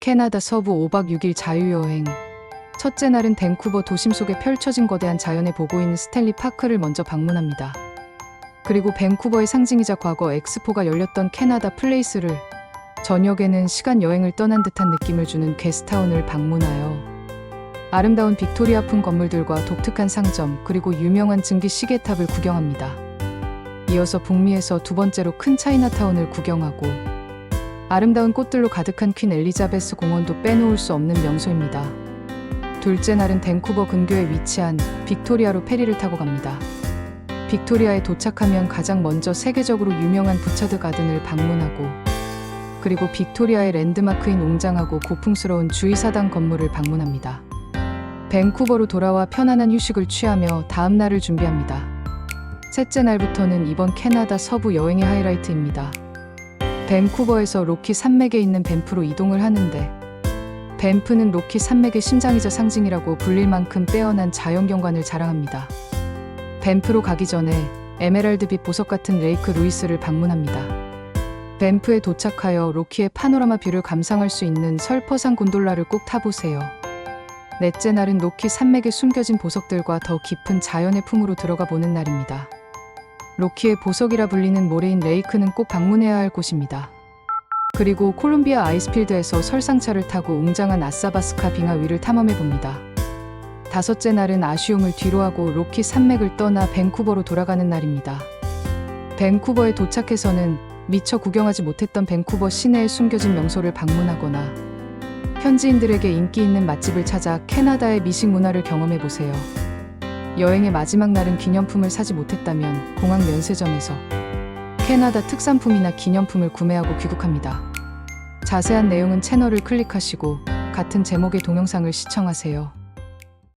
캐나다 서부 5박 6일 자유여행. 첫째 날은 밴쿠버 도심 속에 펼쳐진 거대한 자연에 보고 있는 스탠리 파크를 먼저 방문합니다. 그리고 밴쿠버의 상징이자 과거 엑스포가 열렸던 캐나다 플레이스를 저녁에는 시간 여행을 떠난 듯한 느낌을 주는 게스트타운을 방문하여 아름다운 빅토리아풍 건물들과 독특한 상점 그리고 유명한 증기 시계탑을 구경합니다. 이어서 북미에서 두 번째로 큰 차이나타운을 구경하고 아름다운 꽃들로 가득한 퀸 엘리자베스 공원도 빼놓을 수 없는 명소입니다. 둘째 날은 밴쿠버 근교에 위치한 빅토리아로 페리를 타고 갑니다. 빅토리아에 도착하면 가장 먼저 세계적으로 유명한 부차드 가든을 방문하고 그리고 빅토리아의 랜드마크인 웅장하고 고풍스러운 주의사당 건물을 방문합니다. 밴쿠버로 돌아와 편안한 휴식을 취하며 다음 날을 준비합니다. 셋째 날부터는 이번 캐나다 서부 여행의 하이라이트입니다. 밴쿠버에서 로키 산맥에 있는 밴프로 이동을 하는데 밴프는 로키 산맥의 심장이자 상징이라고 불릴 만큼 빼어난 자연경관을 자랑합니다. 밴프로 가기 전에 에메랄드빛 보석 같은 레이크 루이스를 방문합니다. 밴프에 도착하여 로키의 파노라마 뷰를 감상할 수 있는 설퍼산 곤돌라를 꼭 타보세요. 넷째 날은 로키 산맥에 숨겨진 보석들과 더 깊은 자연의 품으로 들어가 보는 날입니다. 로키의 보석이라 불리는 모레인 레이크는 꼭 방문해야 할 곳입니다. 그리고 콜롬비아 아이스필드에서 설상차를 타고 웅장한 아사바스카 빙하 위를 탐험해 봅니다. 다섯째 날은 아쉬움을 뒤로하고 로키 산맥을 떠나 밴쿠버로 돌아가는 날입니다. 밴쿠버에 도착해서는 미처 구경하지 못했던 밴쿠버 시내에 숨겨진 명소를 방문하거나 현지인들에게 인기 있는 맛집을 찾아 캐나다의 미식 문화를 경험해 보세요. 여행의 마지막 날은 기념품을 사지 못했다면 공항 면세점에서 캐나다 특산품이나 기념품을 구매하고 귀국합니다. 자세한 내용은 채널을 클릭하시고 같은 제목의 동영상을 시청하세요.